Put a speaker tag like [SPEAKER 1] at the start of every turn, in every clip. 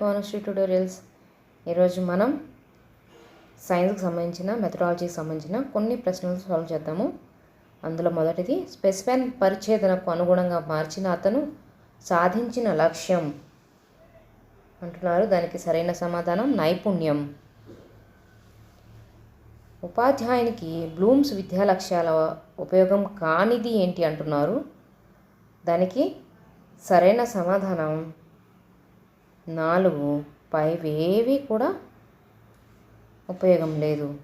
[SPEAKER 1] కానస్ట్రీ tutorials. ఈరోజు మనం సైన్స్కి సంబంధించిన మెథడాలజీకి సంబంధించిన కొన్ని ప్రశ్నలు సాల్వ్ చేద్దాము. అందులో మొదటిది స్పెసిఫైన్ పరిచ్ఛేదనకు అనుగుణంగా మార్చిన అతను సాధించిన లక్ష్యం అంటున్నారు. దానికి సరైన సమాధానం నైపుణ్యం. ఉపాధ్యాయునికి బ్లూమ్స్ విద్యా లక్ష్యాల ఉపయోగం కానిది ఏంటి అంటున్నారు. దానికి సరైన సమాధానం నాలుగు పైవేవి కూడా ఉపయోగం లేదు.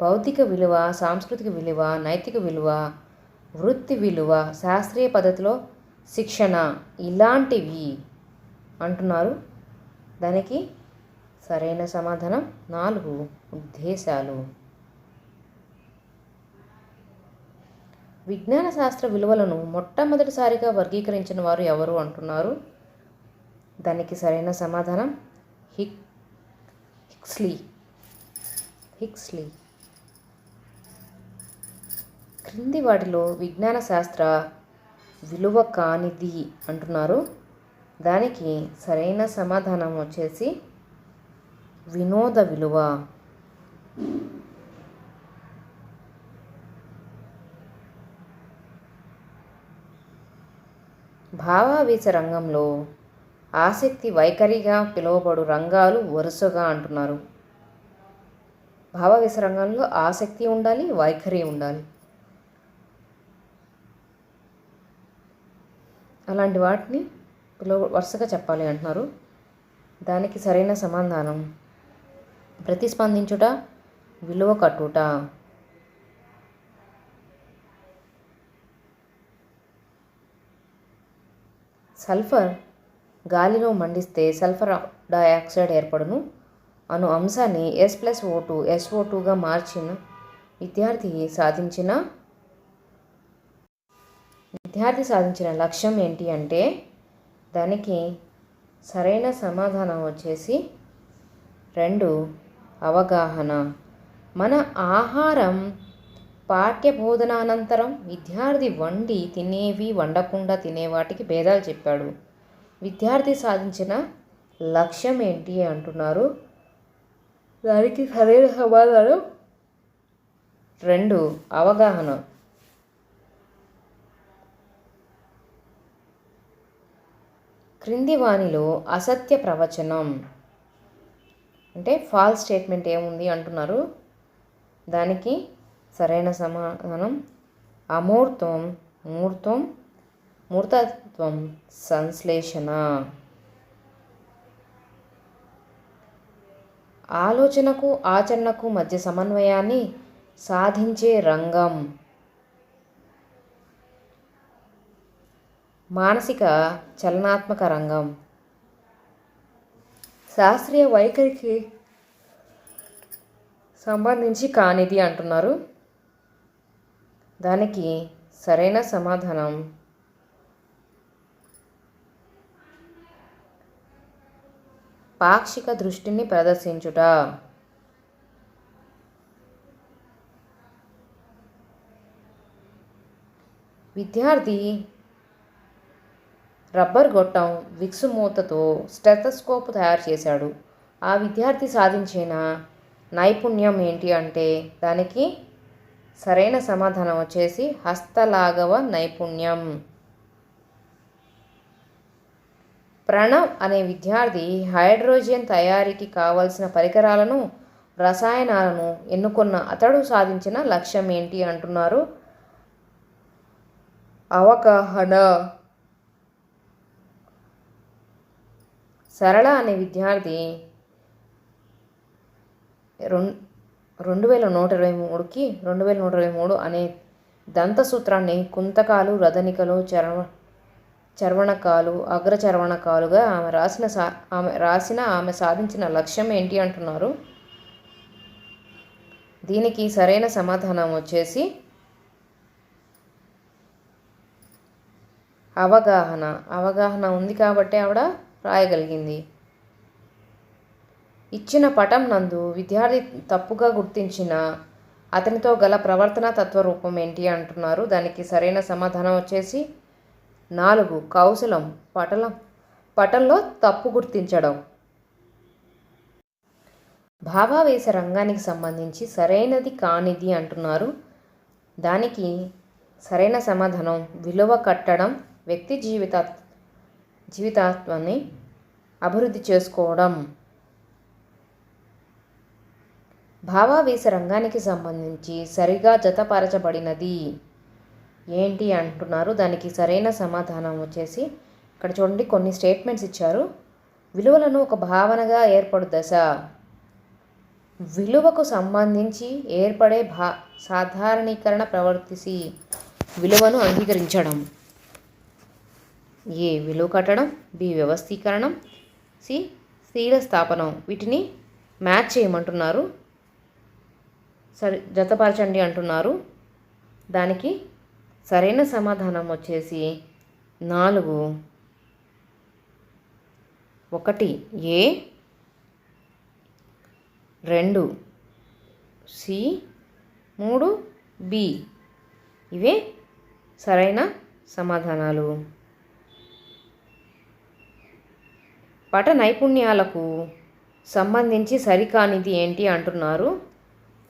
[SPEAKER 1] భౌతిక విలువ సాంస్కృతిక విలువ నైతిక విలువ వృత్తి విలువ శాస్త్రీయ పద్ధతిలో శిక్షణ ఇలాంటివి అంటున్నారు. దానికి సరైన సమాధానం నాలుగు ఉద్దేశాలు. విజ్ఞాన శాస్త్ర విలువలను మొట్టమొదటిసారిగా వర్గీకరించిన వారు ఎవరు అంటున్నారు? దానికి సరైన సమాధానం హిక్ హిక్స్లీ. హిక్స్లీ. క్రింది వాటిలో విజ్ఞాన శాస్త్ర విలువ కానిది అంటున్నారు. దానికి సరైన సమాధానం వచ్చేసి వినోద విలువ. భావావేశ రంగంలో ఆసక్తి వైఖరిగా పిలువబడు రంగాలు వరుసగా అంటున్నారు. భావావేశ రంగంలో ఆసక్తి ఉండాలి వైఖరి ఉండాలి. అలాంటి వాటిని పిలువ వరుసగా చెప్పాలి అంటున్నారు. దానికి సరైన సమాధానం. ప్రతిస్పందించుట విలువ కట్టుట. సల్ఫర్ గాలిలో మండిస్తే సల్ఫర్ డయాక్సైడ్ ఏర్పడును. అను అంశాన్ని S plus O two SO టూగా మార్చిన విద్యార్థి సాధించిన విద్యార్థి సాధించిన లక్ష్యం ఏంటి అంటే దానికి సరైన సమాధానం వచ్చేసి రెండు అవగాహన. మన ఆహారం పాఠ్యబోధనానంతరం విద్యార్థి వండి తినేవి వండకుండా తినేవాటికి భేదాలు చెప్పాడు. విద్యార్థి సాధించిన లక్ష్యం ఏంటి అంటున్నారు? దానికి సరైన సమాధానం రెండు అవగాహన. క్రింది వాణిలో అసత్య ప్రవచనం అంటే ఫాల్స్ స్టేట్మెంట్ ఏముంది అంటున్నారు? దానికి సరైన సమాధానం. అమూర్తం మూర్తం మూర్తత్వం సంశ్లేషణ. ఆలోచనకు ఆచరణకు మధ్య సమన్వయాన్ని సాధించే రంగం. మానసిక చలనాత్మక రంగం. శాస్త్రీయ వైఖరికి సంబంధించి కానిది అంటున్నారు. దానికి సరైన సమాధానం. పాక్షిక దృష్టిని ప్రదర్శించుట. విద్యార్థి రబ్బర్ గొట్టం విక్సు మూతతో స్టెథస్కోప్ తయారు చేశాడు. ఆ విద్యార్థి సాధించిన నైపుణ్యం ఏంటి అంటే దానికి సరైన సమాధానం వచ్చేసి హస్తలాఘవ నైపుణ్యం. ప్రణవ్ అనే విద్యార్థి హైడ్రోజన్ తయారీకి కావలసిన పరికరాలను రసాయనాలను ఎన్నుకున్న అతడు సాధించిన లక్ష్యం ఏంటి అంటున్నారు. అవగాహన. సరళ అనే విద్యార్థి రెండు రెండు వేల నూట ఇరవై మూడుకి రెండు వేల నూట ఇరవై మూడు అనే దంత సూత్రాన్ని కుంతకాలు రథనికలు చర్వ చర్వణకాలు అగ్రచర్వణకాలుగా ఆమె రాసిన సా ఆమె రాసిన ఆమె సాధించిన లక్ష్యం ఏంటి అంటున్నారు. దీనికి సరైన సమాధానం వచ్చేసి అవగాహన. అవగాహన ఉంది కాబట్టి ఆవిడ రాయగలిగింది. ఇచ్చిన పటం నందు విద్యార్థి తప్పుగా గుర్తించిన అతనితో గల ప్రవర్తన తత్వ రూపం ఏంటి అంటున్నారు. దానికి సరైన సమాధానం వచ్చేసి నాలుగు. కౌశలం. పటలం. పటంలో తప్పు గుర్తించడం. భావావేశ రంగానికి సంబంధించి సరైనది కానిది అంటున్నారు. దానికి సరైన సమాధానం విలువ కట్టడం వ్యక్తి జీవిత జీవితాత్వాన్ని అభివృద్ధి చేసుకోవడం. భావావేశ రంగానికి సంబంధించి సరిగా జతపరచబడినది. ఏంటి అంటున్నారు? దానికి సరైన సమాధానం వచ్చేసి ఇక్కడ చూడండి కొన్ని స్టేట్మెంట్స్ ఇచ్చారు. విలువలను ఒక భావనగా ఏర్పడు దశ. విలువకు సంబంధించి ఏర్పడే భా సాధారణీకరణ ప్రవర్తిసి విలువను అంగీకరించడం. ఏ విలువ కట్టడం బి వ్యవస్థీకరణం సి స్థిర స్థాపనం వీటిని మ్యాచ్ చేయమంటున్నారు. సరి జతపరచండి అంటున్నారు. దానికి సరైన సమాధానం వచ్చేసి నాలుగు. ఒకటి ఏ. రెండు. సి. మూడు. బి. ఇవే సరైన సమాధానాలు. పట నైపుణ్యాలకు సంబంధించి సరికానిది ఏంటి అంటున్నారు.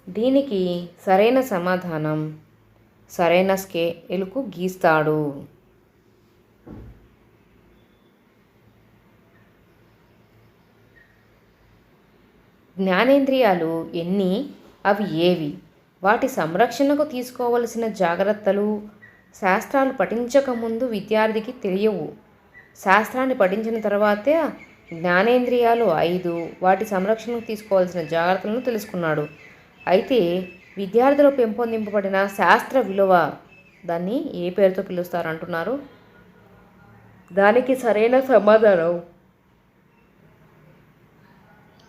[SPEAKER 1] దీనికి సరైన సమాధానం సరైన స్కేలుకు గీస్తాడు. జ్ఞానేంద్రియాలు ఎన్ని అవి ఏవి? వాటి సంరక్షణకు తీసుకోవలసిన జాగ్రత్తలు శాస్త్రాలు పఠించకముందు విద్యార్థికి తెలియవు. శాస్త్రాన్ని పఠించిన తర్వాతే జ్ఞానేంద్రియాలు ఐదు వాటి సంరక్షణకు తీసుకోవాల్సిన జాగ్రత్తలను తెలుసుకున్నాడు. అయితే విద్యార్థులు పెంపొందింపబడిన శాస్త్ర విలువ దాన్ని ఏ పేరుతో పిలుస్తారు అంటున్నారు? దానికి సరైన సమాధానం.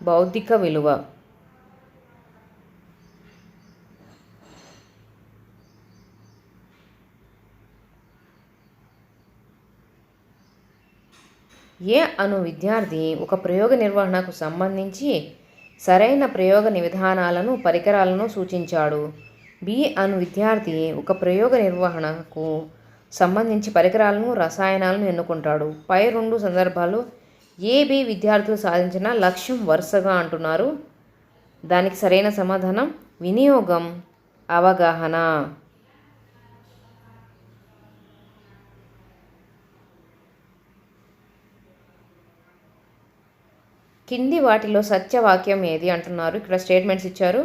[SPEAKER 1] బౌద్ధిక విలువ. ఏ అను విద్యార్థి ఒక ప్రయోగ నిర్వహణకు సంబంధించి సరైన ప్రయోగ విధానాలను పరికరాలను సూచించాడు. బి. అను విద్యార్థి ఒక ప్రయోగ నిర్వహణకు సంబంధించి పరికరాలను రసాయనాలను ఎన్నుకుంటాడు. పై రెండు సందర్భాలు ఏ బి విద్యార్థులు సాధించిన లక్ష్యం వరుసగా అంటున్నారు. దానికి సరైన సమాధానం వినియోగం అవగాహన. కింది వాటిలో సత్యవాక్యం ఏది అంటున్నారు? ఇక్కడ స్టేట్మెంట్స్ ఇచ్చారు.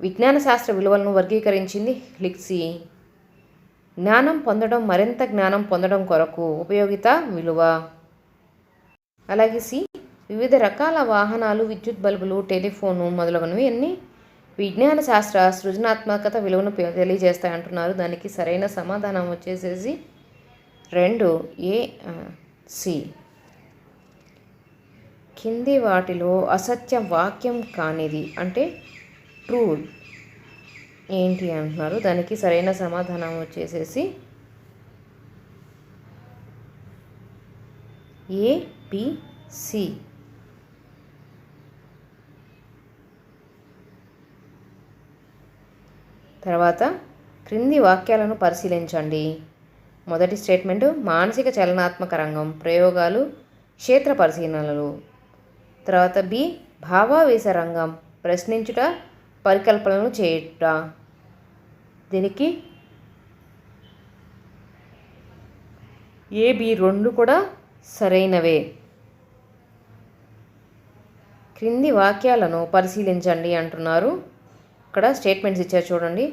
[SPEAKER 1] విజ్ఞాన శాస్త్ర విలువలను వర్గీకరించింది లిక్సీ జ్ఞానం పొందడం మరింత జ్ఞానం పొందడం కొరకు ఉపయోగిత విలువ. అలాగే సి వివిధ రకాల వాహనాలు విద్యుత్ బల్బులు టెలిఫోను మొదలగునవి అన్నీ విజ్ఞాన శాస్త్ర సృజనాత్మకత విలువను తెలియజేస్తాయంటున్నారు తెలియజేస్తాయి అంటున్నారు. దానికి సరైన సమాధానం వచ్చేసేసి రెండు ఏ సి. కింది వాటిలో అసత్య వాక్యం కానిది. అంటే ట్రూ ఏంటి అంటున్నారు? దానికి సరైన సమాధానం వచ్చేసేసి ఏ బి సి. తర్వాత క్రింది వాక్యాలను పరిశీలించండి. మొదటి స్టేట్మెంట్ మానసిక చలనాత్మక రంగం ప్రయోగాలు క్షేత్ర పరిశీలనలు. తర్వాత బి భావావేశ రంగం ప్రశ్నించుట పరికల్పనలు చేయుట. దీనికి ఏ బి రెండు కూడా సరైనవే. క్రింది వాక్యాలను పరిశీలించండి అంటున్నారు. ఇక్కడ స్టేట్మెంట్స్ ఇచ్చారు చూడండి.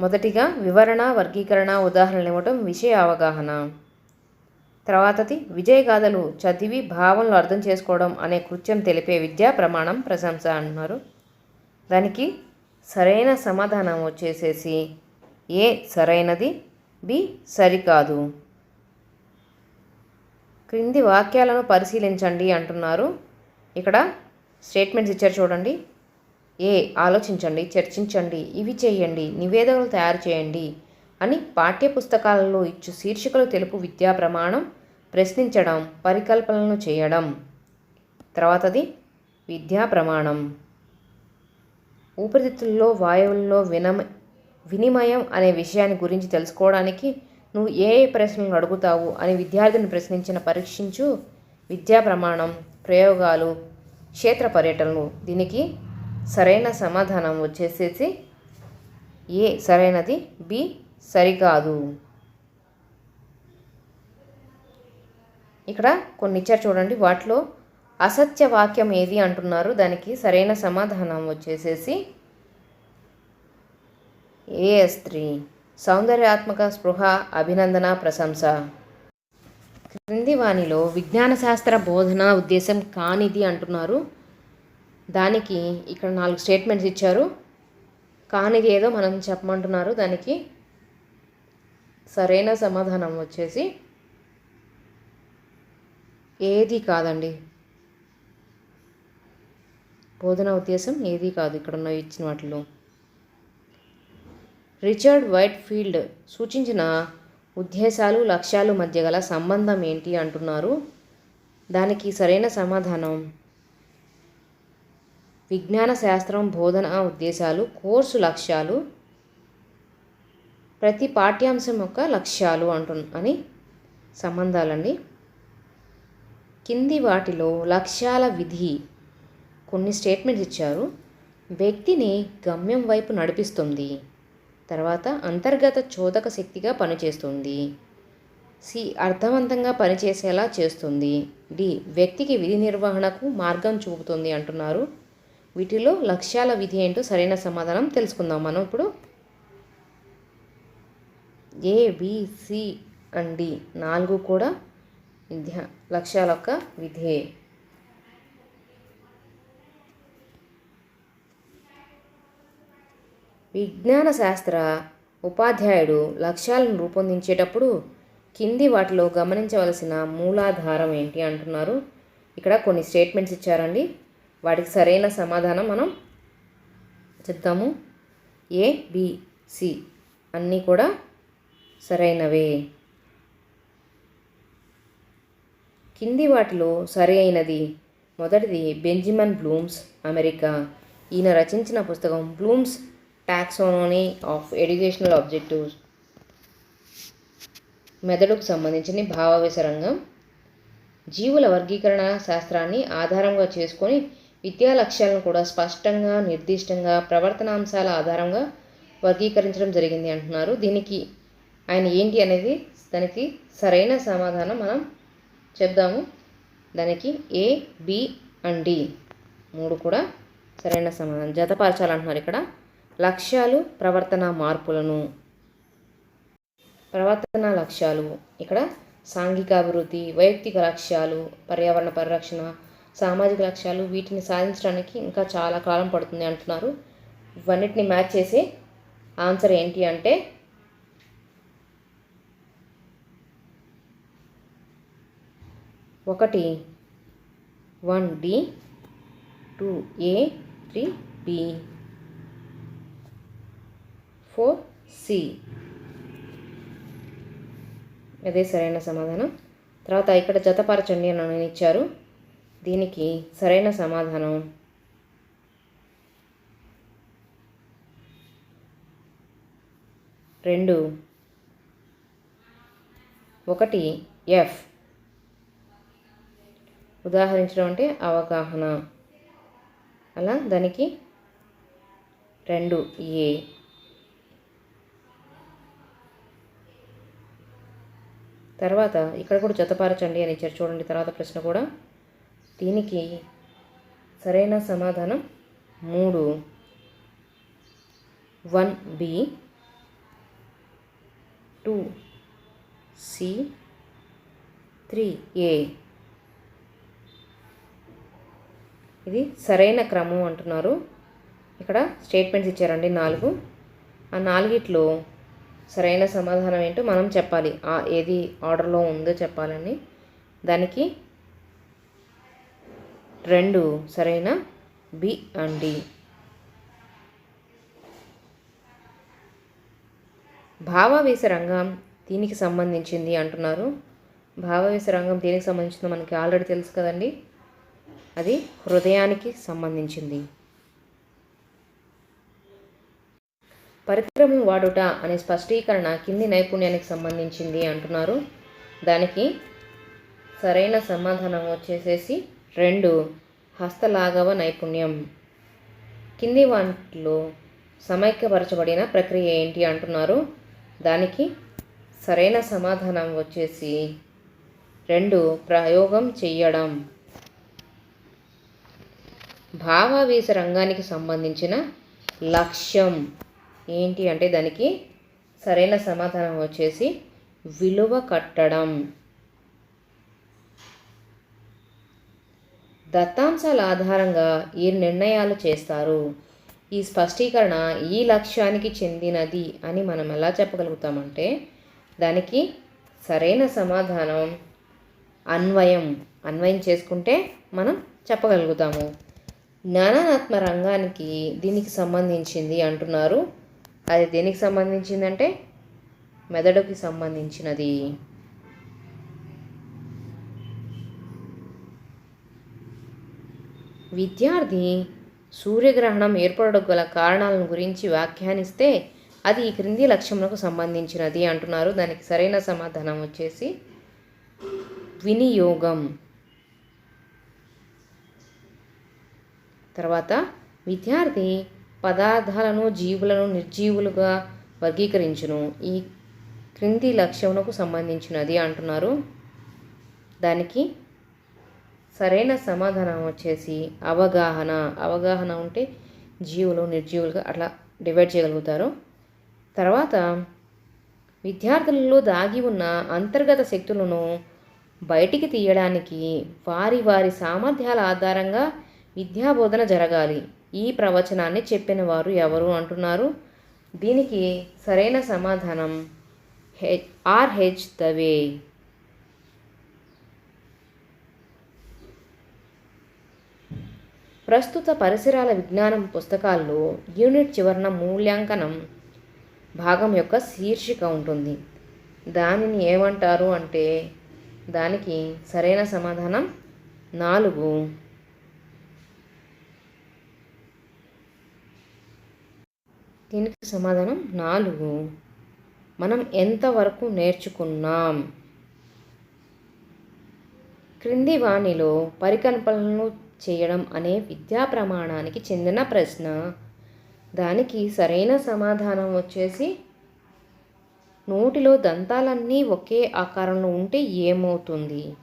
[SPEAKER 1] మొదటిగా వివరణ వర్గీకరణ ఉదాహరణలు ఇవ్వటం విషయ అవగాహన. తర్వాతది విజయగాథలు చదివి భావనలు అర్థం చేసుకోవడం అనే కృత్యం తెలిపే విద్యా ప్రమాణం ప్రశంస అంటున్నారు. దానికి సరైన సమాధానం వచ్చేసేసి ఏ సరైనది? బి సరికాదు. క్రింది వాక్యాలను పరిశీలించండి అంటున్నారు. ఇక్కడ స్టేట్మెంట్స్ ఇచ్చారు చూడండి. ఏ ఆలోచించండి చర్చించండి ఇవి చేయండి నివేదనలు తయారు చేయండి అని పాఠ్యపుస్తకాలలో ఇచ్చు శీర్షికలు తెలుపు విద్యా ప్రమాణం ప్రశ్నించడం పరికల్పనలు చేయడం. తర్వాతది విద్యా ప్రమాణం. ఊపిరితిత్తుల్లో వాయువుల్లో వినమ వినిమయం అనే విషయాన్ని గురించి తెలుసుకోవడానికి నువ్వు ఏ ఏ ప్రశ్నలు అడుగుతావు అని విద్యార్థిని ప్రశ్నించిన పరీక్షించు విద్యా ప్రమాణం ప్రయోగాలు క్షేత్ర పర్యటనలు. దీనికి సరైన సమాధానం వచ్చేసేసి ఏ సరైనది బి సరికాదు. ఇక్కడ కొన్ని ఇచ్చారు చూడండి. వాటిలో అసత్య వాక్యం ఏది అంటున్నారు? దానికి సరైన సమాధానం వచ్చేసేసి ఏ స్త్రీ సౌందర్యాత్మక స్పృహ అభినందన ప్రశంస. క్రింది వాణిలో విజ్ఞాన శాస్త్ర బోధన ఉద్దేశం కానిది అంటున్నారు. దానికి ఇక్కడ నాలుగు స్టేట్మెంట్స్ ఇచ్చారు. కానిది ఏదో మనం చెప్పమంటున్నారు. దానికి సరైన సమాధానం వచ్చేసి ఏది కాదండి. బోధన ఉద్దేశం ఏది కాదు ఇక్కడ ఉన్న ఇచ్చిన వాటిలో. రిచర్డ్ వైట్ ఫీల్డ్ సూచించిన ఉద్దేశాలు లక్ష్యాలు మధ్య గల సంబంధం ఏంటి అంటున్నారు. దానికి సరైన సమాధానం. విజ్ఞాన శాస్త్రం బోధన ఉద్దేశాలు కోర్సు లక్ష్యాలు ప్రతి పాఠ్యాంశం యొక్క లక్ష్యాలు అంటు అని సంబంధాలండి. కింది వాటిలో లక్ష్యాల విధి కొన్ని స్టేట్మెంట్స్ ఇచ్చారు. వ్యక్తిని గమ్యం వైపు నడిపిస్తుంది. తర్వాత అంతర్గత చోదక శక్తిగా పనిచేస్తుంది. సి అర్థవంతంగా పనిచేసేలా చేస్తుంది. డి వ్యక్తికి విధి నిర్వహణకు మార్గం చూపుతుంది అంటున్నారు. వీటిలో లక్ష్యాల విధి ఏంటో సరైన సమాధానం తెలుసుకుందాం మనం ఇప్పుడు. ఏ బిసి అండ్ డి నాలుగు కూడా విద్య లక్ష్యాల యొక్క విధే. విజ్ఞాన శాస్త్ర ఉపాధ్యాయుడు లక్ష్యాలను రూపొందించేటప్పుడు కింది వాటిలో గమనించవలసిన మూలాధారం ఏంటి అంటున్నారు. ఇక్కడ కొన్ని స్టేట్మెంట్స్ ఇచ్చారండి. వాటికి సరైన సమాధానం మనం చెప్తాము. ఏ బి సి అన్నీ కూడా సరైనవే. కింది వాటిలో సరి అయినది. మొదటిది బెంజిమన్ బ్లూమ్స్ అమెరికా. ఈయన రచించిన పుస్తకం Bloom's taxonomy of educational objectives. మెదడుకు సంబంధించిన భావవిసరంగం. జీవుల వర్గీకరణ శాస్త్రాన్ని ఆధారంగా చేసుకొని విద్యా లక్ష్యాలను కూడా స్పష్టంగా నిర్దిష్టంగా ప్రవర్తనాంశాల ఆధారంగా వర్గీకరించడం జరిగింది అంటున్నారు. దీనికి ఆయన ఏంటి అనేది దానికి సరైన సమాధానం మనం చెప్దాము. దానికి ఏ బి అండ్ డి మూడు కూడా సరైన సమాధానం జతపరచాలంటున్నారు ఇక్కడ. లక్ష్యాలు ప్రవర్తన మార్పులను. ప్రవర్తన లక్ష్యాలు. ఇక్కడ సాంఘిక అభివృద్ధి వైయక్తిక లక్ష్యాలు పర్యావరణ పరిరక్షణ సామాజిక లక్ష్యాలు వీటిని సాధించడానికి ఇంకా చాలా కాలం పడుతుంది అంటున్నారు. ఇవన్నిటిని మ్యాచ్ చేసి ఆన్సర్ ఏంటి అంటే ఒకటి one D two A three B four C. అదే సరైన సమాధానం. తర్వాత ఇక్కడ జతపరచండి అని ఇచ్చారు. దీనికి సరైన సమాధానం. రెండు. ఒకటి ఎఫ్. ఉదాహరించడం అంటే అవగాహన. అలా దానికి రెండు ఏ. తర్వాత ఇక్కడ కూడా జతపరచండి అని ఇచ్చారు చూడండి తర్వాత ప్రశ్న కూడా. దీనికి సరైన సమాధానం మూడు. One B two C three A. ఇది సరైన క్రమం అంటున్నారు. ఇక్కడ స్టేట్మెంట్స్ ఇచ్చారండి నాలుగు. ఆ నాలుగిట్లో సరైన సమాధానం ఏంటో మనం చెప్పాలి. ఆ ఏది ఆర్డర్లో ఉందో చెప్పాలని. దానికి రెండు సరైన బి అండ్ డి. భావావేశ రంగం దీనికి సంబంధించింది అంటున్నారు. భావావేశ రంగం దేనికి సంబంధించిందో మనకి ఆల్రెడీ తెలుసు కదండి. అది హృదయానికి సంబంధించింది. పరికరము వాడుట అనే స్పష్టీకరణ కింది నైపుణ్యానికి సంబంధించింది అంటున్నారు. దానికి సరైన సమాధానం వచ్చేసేసి రెండు హస్తలాఘవ నైపుణ్యం. కింది వాటిలో సమైక్యపరచబడిన ప్రక్రియ ఏంటి అంటున్నారు. దానికి సరైన సమాధానం వచ్చేసి రెండు ప్రయోగం చెయ్యడం. భావావేశ రంగానికి సంబంధించిన లక్ష్యం ఏంటి అంటే దానికి సరైన సమాధానం వచ్చేసి విలువ కట్టడం. దత్తాంశాల ఆధారంగా ఈ నిర్ణయాలు చేస్తారు. ఈ స్పష్టీకరణ ఈ లక్ష్యానికి చెందినది అని మనం ఎలా చెప్పగలుగుతామంటే దానికి సరైన సమాధానం అన్వయం. అన్వయం చేసుకుంటే మనం చెప్పగలుగుతాము. జ్ఞానాత్మ రంగానికి దీనికి సంబంధించింది అంటున్నారు. అది దేనికి సంబంధించిందంటే? మెదడుకి సంబంధించినది. విద్యార్థి సూర్యగ్రహణం ఏర్పడడం గల కారణాలను గురించి వ్యాఖ్యానిస్తే అది ఈ క్రింది లక్ష్యములకు సంబంధించినది అంటున్నారు. దానికి సరైన సమాధానం వచ్చేసి వినియోగం. తర్వాత విద్యార్థి పదార్థాలను జీవులను నిర్జీవులుగా వర్గీకరించును. ఈ క్రింది లక్ష్యమునకు సంబంధించినది అంటున్నారు. దానికి సరైన సమాధానం వచ్చేసి అవగాహన. అవగాహన ఉంటే జీవులు నిర్జీవులుగా అట్లా డివైడ్ చేయగలుగుతారు. తర్వాత విద్యార్థులలో దాగి ఉన్న అంతర్గత శక్తులను బయటికి తీయడానికి వారి వారి సామర్థ్యాల ఆధారంగా విద్యాబోధన జరగాలి. ఈ ప్రవచనాన్ని చెప్పిన వారు ఎవరు అంటున్నారు? దీనికి సరైన సమాధానం హెచ్ ఆర్హెచ్ దవే. ప్రస్తుత పరిసరాల విజ్ఞానం పుస్తకాల్లో యూనిట్ చివరన మూల్యాంకనం భాగం యొక్క శీర్షిక ఉంటుంది. దానిని ఏమంటారు అంటే దానికి సరైన సమాధానం నాలుగు. దీనికి సమాధానం నాలుగు. మనం ఎంతవరకు నేర్చుకున్నాం? క్రింది వాణిలో పరికల్పనలు చేయడం అనే విద్యా ప్రమాణానికి చెందిన ప్రశ్న. దానికి సరైన సమాధానం వచ్చేసి నోటిలో దంతాలన్నీ ఒకే ఆకారంలో ఉంటే ఏమవుతుంది?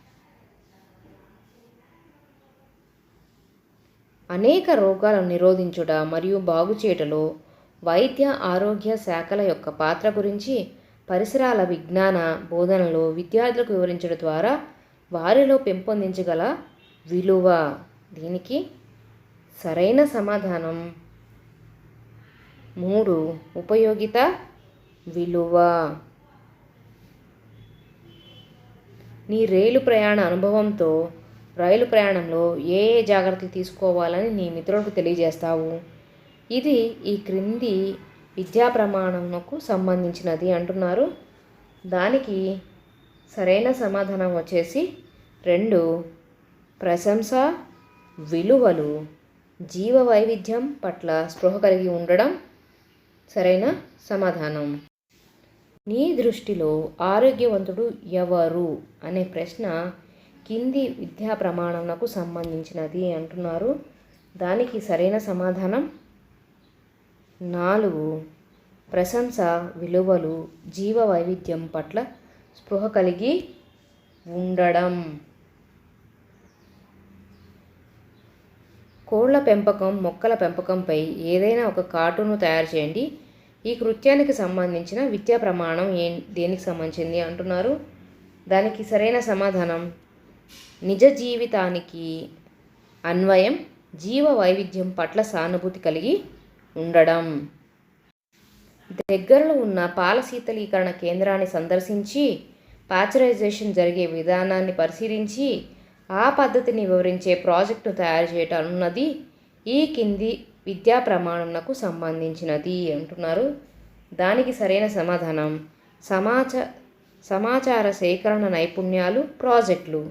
[SPEAKER 1] అనేక రోగాలను నిరోధించుట మరియు బాగు చేయటలో వైద్య ఆరోగ్య శాఖల యొక్క పాత్ర గురించి పరిసరాల విజ్ఞాన బోధనలో విద్యార్థులకు వివరించడం ద్వారా వారిలో పెంపొందించగల విలువ. దీనికి సరైన సమాధానం. మూడు. ఉపయోగిత విలువ. నీ రైలు ప్రయాణ అనుభవంతో రైలు ప్రయాణంలో ఏ ఏ జాగ్రత్తలు తీసుకోవాలని నీ మిత్రులకు తెలియజేస్తావు? ఇది ఈ క్రింది విద్యా ప్రమాణంకు సంబంధించినది అంటున్నారు. దానికి సరైన సమాధానం వచ్చేసి రెండు ప్రశంస విలువలు జీవ వైవిధ్యం పట్ల స్పృహ కలిగి ఉండడం. సరైన సమాధానం. నీ దృష్టిలో ఆరోగ్యవంతుడు ఎవరు? అనే ప్రశ్న కింది విద్యా ప్రమాణంకు సంబంధించినది అంటున్నారు. దానికి సరైన సమాధానం నాలుగు ప్రశంస విలువలు జీవ వైవిధ్యం పట్ల స్పృహ కలిగి ఉండడం. కోళ్ళ పెంపకం మొక్కల పెంపకంపై ఏదైనా ఒక కార్టూన్ను తయారు చేయండి. ఈ కృత్యానికి సంబంధించిన విద్యా ప్రమాణం ఏ దేనికి సంబంధించింది అంటున్నారు? దానికి సరైన సమాధానం? నిజ జీవితానికి అన్వయం జీవ వైవిధ్యం పట్ల సానుభూతి కలిగి ఉండడం. దగ్గరలో ఉన్న పాల శీతలీకరణ కేంద్రాన్ని సందర్శించి పాచరైజేషన్ జరిగే విధానాన్ని పరిశీలించి ఆ పద్ధతిని వివరించే ప్రాజెక్టును తయారు చేయటం అన్నది ఈ కింది విద్యా ప్రమాణంకు సంబంధించినది అంటున్నారు. దానికి సరైన సమాధానం సమాచ సమాచార సేకరణ నైపుణ్యాలు ప్రాజెక్టులు.